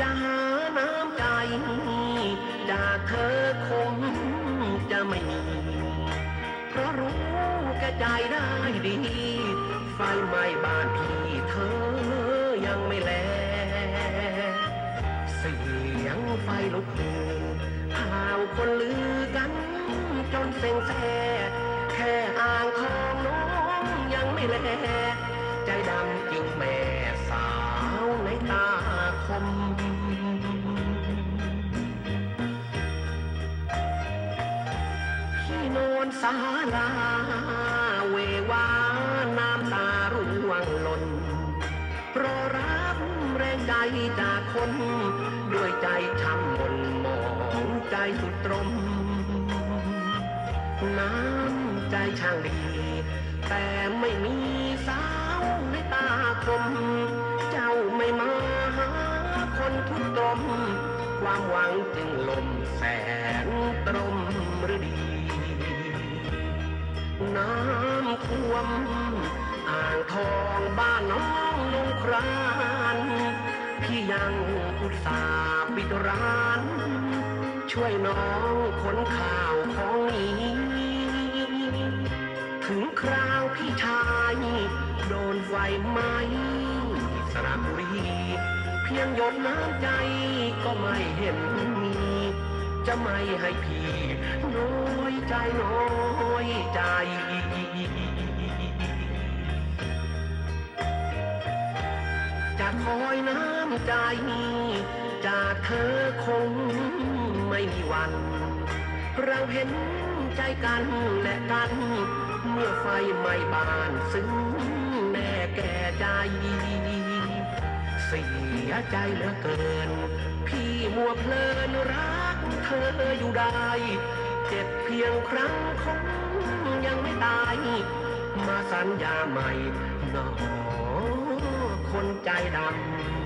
จะหาน้ำใจจากเธอคงจะไม่มี เพราะรู้แก่ใจได้ดี ไฟไหม้บ้านพี่เธอยังไม่แล เสียงไฟลุกฮือข่าวคนลือกัน จนเซ็งแซ่แค่อ่างทองน้องยังไม่แล ใจดำจริงแม่สาวในตา คมพี่โนนสาลาเววาน้ำตาร่วงหล่นเพรอรับแรงใจจากคน ด้วยใจช้ำมนหมองใจสุดตรม น้ำใจช่างดี แต่ไม่มีสาวในตาคม ตมความหวังจึงลมแสนตรมหรือดี น้ำท่วม อ่างทองบ้านน้องลงครานพี่ยังอุตส่าห์ปิดร้าน ช่วยน้องขนข่าวของนี้ถึงคราวพี่ชาย โดนไฟไหม้สระบุรี เพียงหยดน้ำใจก็ไม่เห็นมี จะไม่ให้พี่น้อยใจน้อยใจจะคอยน้ำใจจากเธอคงไม่มีวัน เราเห็นใจกันและกัน เมื่อไฟไหม้บ้านซึ้งแน่แก่ใจ สียใจเหลือเกิน พี่มัวเพลินรักเธออยู่ได้ เจ็บเพียงครั้งคงยังไม่ตาย มาสัญญาใหม่หนอคนใจดำ